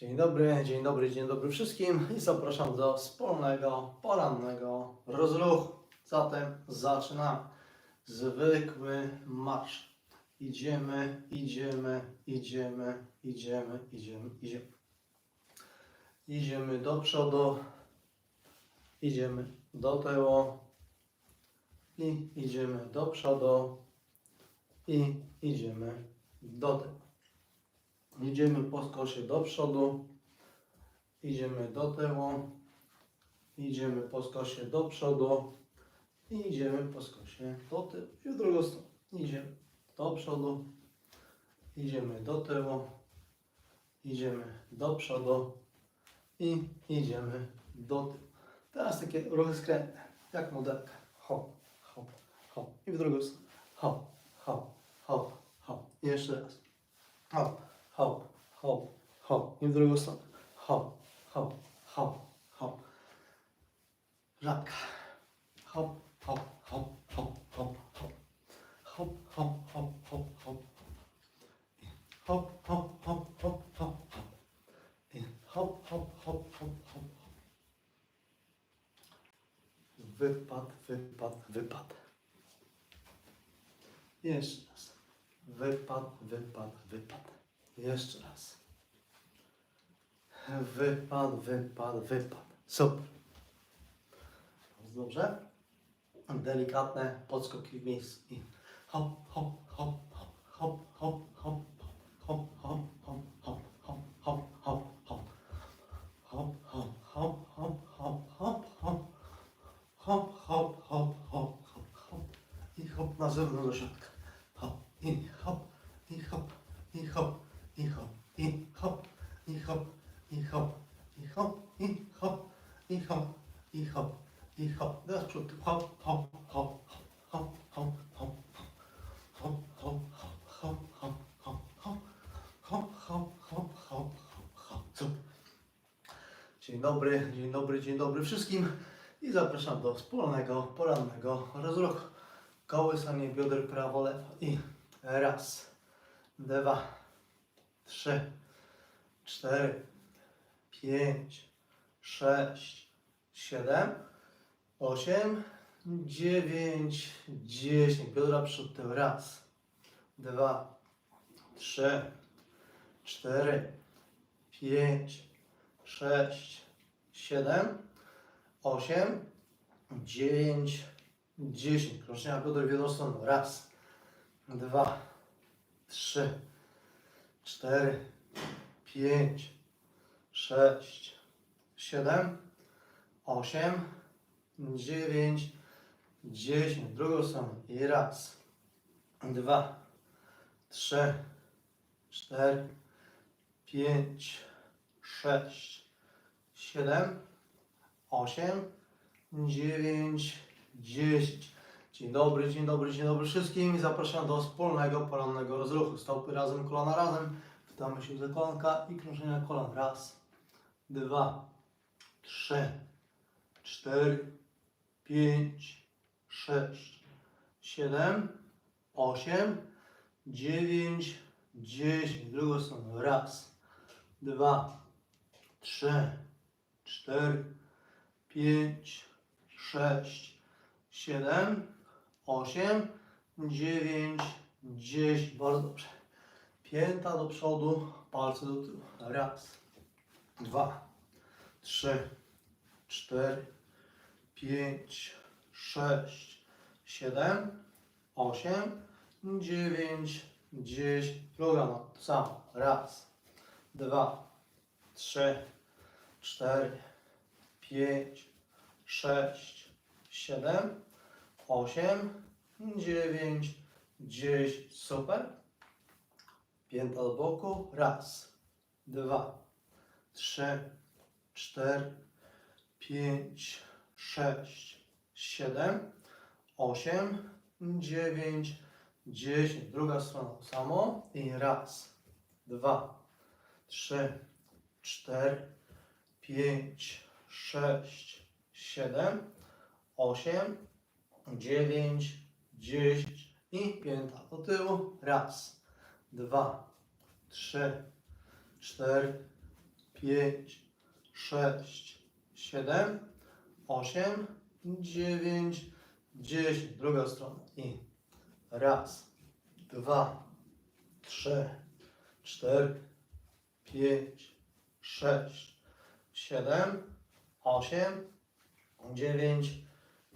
Dzień dobry, dzień dobry, dzień dobry wszystkim i zapraszam do wspólnego porannego rozruchu. Zatem zaczynamy. Zwykły marsz. Idziemy, idziemy, idziemy, idziemy, idziemy, idziemy. Idziemy do przodu, idziemy do tyłu i idziemy do przodu i idziemy do tyłu. Idziemy po skosie do przodu, idziemy do tyłu, idziemy po skosie do przodu i idziemy po skosie do tyłu. I w drugą stronę. Idziemy do przodu, idziemy do tyłu, idziemy do przodu i idziemy do tyłu. Teraz takie ruchy skrętne, jak modelka. Hop, hop, hop. I w drugą stronę. Hop, hop, hop, hop. I jeszcze raz. Hop, hop, hop, hop. I w drugą stronę. Hop, hop, hop, hop. Żabka. Hop, hop, hop, hop, hop, hop. Hop, hop, hop, hop, hop. Hop, hop, hop, hop, hop, hop. Hop, hop, hop, hop, hop. Wypad, wypad, wypad. Jeszcze raz. Wypad, wypad, wypad. Jeszcze raz. Wypad, wypad, wypad. Super. Bardzo dobrze. Delikatne podskoki w miejscu. I hop, hop, hop, hop, hop, hop, hop, hop, hop, hop, hop, hop, hop, hop, hop. Hop, hop, hop, hop, hop, hop, hop. Hop, hop, hop, hop, hop, hop. I hop na zewnątrz do środka. Dzień dobry, dzień dobry, dzień dobry wszystkim i zapraszam do wspólnego porannego rozruchu. Kołysanie bioder prawo, lewo i raz, dwa, trzy, cztery, pięć, sześć, siedem, osiem, dziewięć, dziesięć. Biodra przód tył. Raz, dwa, trzy, cztery, pięć, sześć, siedem, osiem, dziewięć, dziesięć. Krążenia bioder w. Raz, dwa, trzy, cztery, pięć, sześć, siedem, osiem, dziewięć, dziesięć. Drugą stronę. I raz, dwa, trzy, cztery, pięć, sześć, siedem, osiem, dziewięć, dziesięć. Dzień dobry, dzień dobry, dzień dobry wszystkim. Zapraszam do wspólnego porannego rozruchu. Stopy razem, kolana razem. Witamy się za kolanka i krążenia kolan. Raz, dwa, trzy, cztery, pięć, sześć, siedem, osiem, dziewięć, dziesięć. Drugą stronę. Raz, dwa, trzy, cztery, pięć, sześć, siedem, osiem, dziewięć, dziesięć. Bardzo dobrze. Pięta do przodu, palce do tyłu. Raz, dwa, trzy, cztery, pięć, sześć, siedem, osiem, dziewięć, dziesięć. Druga no, to samo. Raz, dwa, trzy, cztery, pięć, sześć, siedem, osiem, dziewięć, dziesięć. Super. Pięta do boku. Raz, dwa, trzy, cztery, pięć, sześć, siedem, osiem, dziewięć, dziesięć. Druga strona samo. I raz, dwa, trzy, cztery, pięć, sześć, siedem, osiem, dziewięć, dziesięć. I pięta do tyłu. Raz, dwa, trzy, cztery, pięć, sześć, siedem, osiem, dziewięć, dziesięć. Druga strona. I raz, dwa, trzy, cztery, pięć, sześć, siedem, osiem, dziewięć,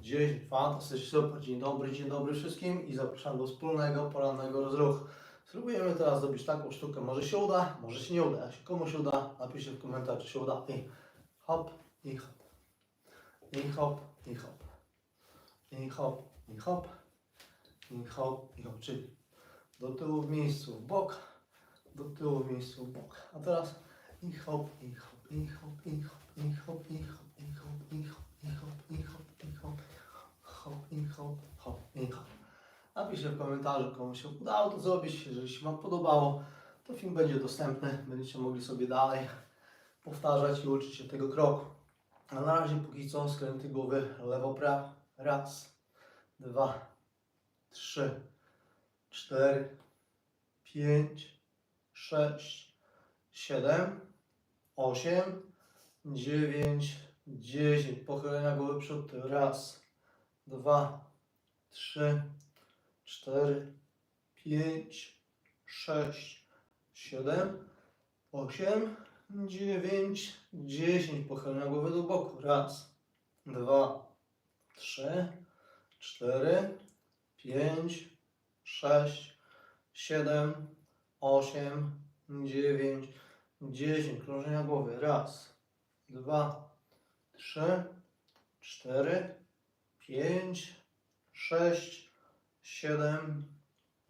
dziesięć. Fantastycznie, super. Dzień dobry, dzień dobry wszystkim i zapraszam do wspólnego porannego rozruchu. Spróbujemy teraz zrobić taką sztukę. Może się uda, może się nie uda. Jak się komuś uda, napiszcie w komentarzu, czy się uda. I hop, i hop. I hop, i hop. I hop, i hop. I hop, i hop. Czyli do tyłu w miejscu w bok, do tyłu w miejscu w bok. A teraz i hop, i hop, Napiszcie w komentarzu, komu się udało to zrobić. Jeżeli się Wam podobało, to film będzie dostępny. Będziecie mogli sobie dalej powtarzać i uczyć się tego kroku. A na razie póki co skręty głowy lewo, prawo. Raz, dwa, trzy, cztery, pięć, sześć, siedem osiem, dziewięć, dziesięć. Pochylenia głowy przód. Raz, dwa, trzy, cztery, pięć, sześć, siedem, osiem, dziewięć, dziesięć. Pochylenia głowy do boku. Raz, dwa, trzy, cztery, pięć, sześć, siedem, osiem, dziewięć, dziesięć. Krążenia głowy. Raz, dwa, trzy, cztery, pięć, sześć, siedem,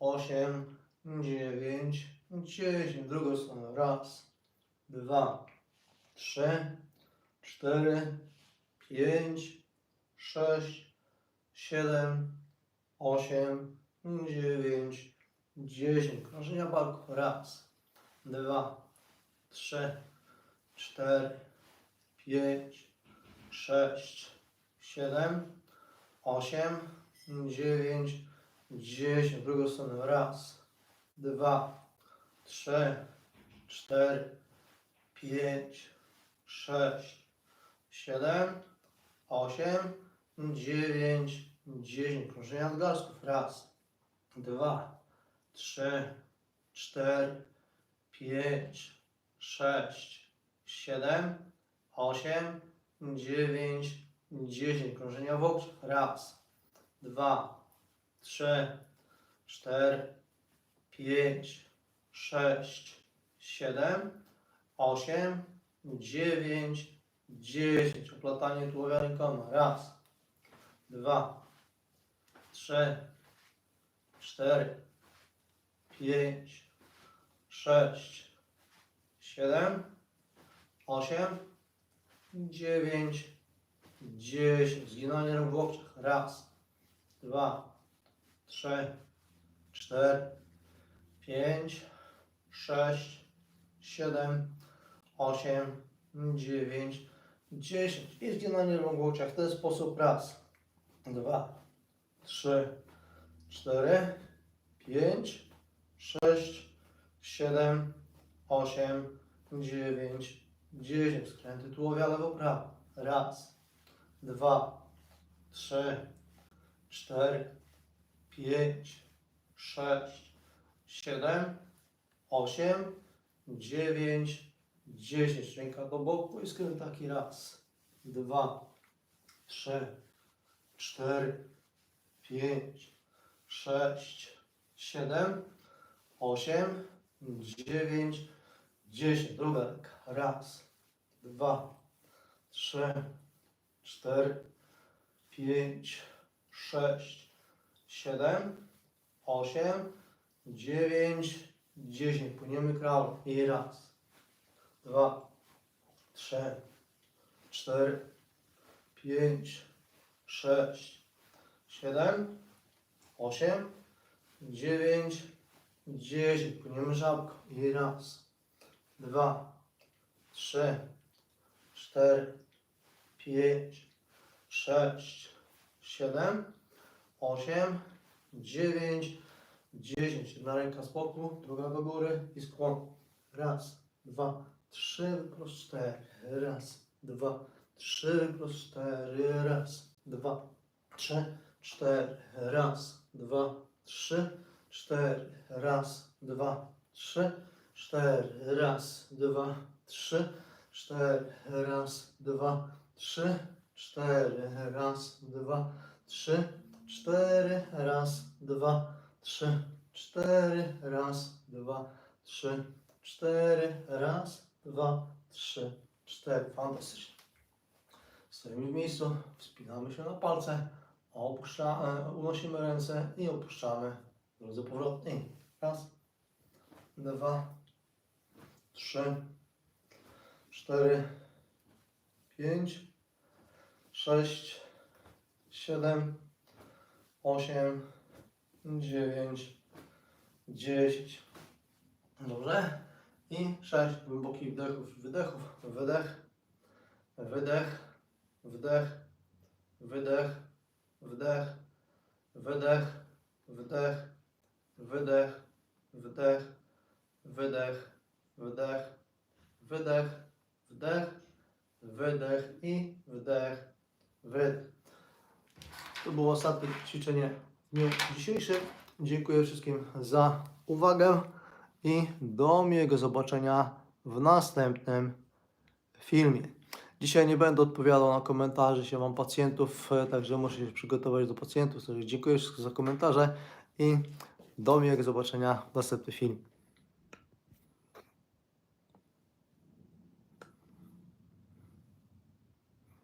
osiem, dziewięć, dziesięć. Drugą stronę. Raz, dwa, trzy, cztery, pięć, sześć, siedem, osiem, dziewięć, dziesięć. Krążenia barku. Raz, dwa, trzy, cztery, pięć, sześć, siedem, osiem, dziewięć, dziesięć. Drugą stronę. Raz, dwa, trzy, cztery, pięć, sześć, siedem, osiem, dziewięć, dziesięć. Krążenia nadgarstków. Raz, dwa, trzy, cztery, pięć, sześć, siedem, osiem, dziewięć, dziesięć. Krążenia wokół. Raz, dwa, trzy, cztery, pięć, sześć, siedem, osiem, dziewięć, dziesięć. Oplatanie tułowia rękoma. Raz, dwa, trzy, cztery, pięć, sześć, siedem, osiem, dziewięć, dziesięć. Zginanie rąk w łokciach. Raz, dwa, trzy, cztery, pięć, sześć, siedem, osiem, dziewięć, dziesięć. I zginanie rąk w łokciach. W ten sposób raz, dwa, trzy, cztery, pięć, sześć, siedem, osiem, dziewięć, dziesięć. Skręty tułowia lewo-prawo. Raz, dwa, trzy, cztery, pięć, sześć, siedem, osiem, dziewięć, dziesięć. Ręka do boku i skręt taki raz, dwa, trzy, cztery, pięć, sześć, siedem, osiem, dziewięć, dziesięć. Druga ręka. Raz, dwa, trzy, cztery, pięć, sześć, siedem, osiem, dziewięć, dziesięć. Płyniemy kraulem. I raz, dwa, trzy, cztery, pięć, sześć, siedem, osiem, dziewięć, dziesięć. Płyniemy żabką. I raz, dwa, trzy, cztery, pięć, sześć, siedem, osiem, dziewięć, dziesięć. Jedna ręka z boku, druga do góry i skłon. Raz, dwa, trzy, wyprost cztery, raz, dwa, trzy, cztery, raz, dwa, trzy, cztery, raz, dwa, trzy, cztery, raz, dwa, trzy, cztery, raz, dwa, trzy, cztery, raz, dwa, trzy, cztery, raz, dwa, trzy, cztery, raz, dwa, trzy, cztery, raz, dwa, trzy, cztery, raz, dwa, trzy, cztery. Fantastycznie. Stoimy w miejscu, wspinamy się na palce, opuszcza, e, unosimy ręce i opuszczamy. W drodze powrotnej. Raz, dwa, trzy, cztery, pięć, sześć, siedem, osiem, dziewięć, dziesięć. Dobrze. I sześć głębokich wdechów wydechów. Wydech, wydech, wdech, wydech, wdech, wydech, wdech, wydech, wydech, wdech, wydech, wdech, wydech i wdech, wydech. To było ostatnie ćwiczenie w dniu dzisiejszym. Dziękuję wszystkim za uwagę i do miłego zobaczenia w następnym filmie. Dzisiaj nie będę odpowiadał na komentarze, się mam pacjentów, także muszę się przygotować do pacjentów. Także dziękuję wszystkim za komentarze i do miłego zobaczenia w następnym filmie.